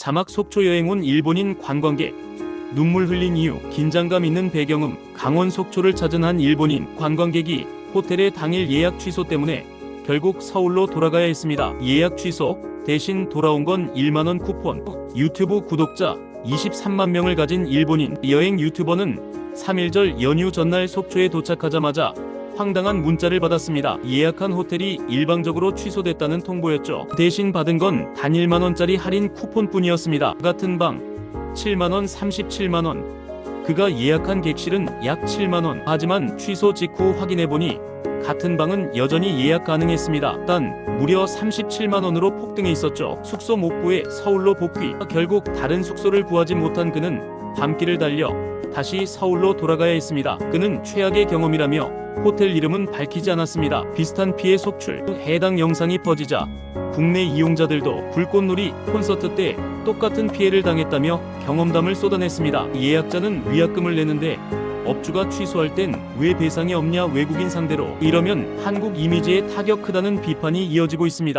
자막 속초 여행 온 일본인 관광객. 눈물 흘린 이유, 긴장감 있는 배경음, 강원 속초를 찾은 한 일본인 관광객이 호텔의 당일 예약 취소 때문에 결국 서울로 돌아가야 했습니다. 예약 취소, 대신 돌아온 건 1만원 쿠폰. 유튜브 구독자 23만 명을 가진 일본인 여행 유튜버는 3일절 연휴 전날 속초에 도착하자마자 황당한 문자를 받았습니다. 예약한 호텔이 일방적으로 취소됐다는 통보였죠. 대신 받은 건단 1만원짜리 할인 쿠폰뿐이었습니다. 같은 방 7만 원 37만 원 그가 예약한 객실은 약 7만 원 하지만 취소 직후 확인해 보니 같은 방은 여전히 예약 가능했습니다. 단 무려 37만 원으로 폭등해 있었죠. 숙소 못 구해 서울로 복귀 결국 다른 숙소를 구하지 못한 그는 밤길을 달려 다시 서울로 돌아가야 했습니다. 그는 최악의 경험이라며 호텔 이름은 밝히지 않았습니다. 비슷한 피해 속출 해당 영상이 퍼지자 국내 이용자들도 불꽃놀이 콘서트 때 똑같은 피해를 당했다며 경험담을 쏟아냈습니다. 예약자는 위약금을 내는데 업주가 취소할 땐 왜 배상이 없냐 외국인 상대로 이러면 한국 이미지에 타격 크다는 비판이 이어지고 있습니다.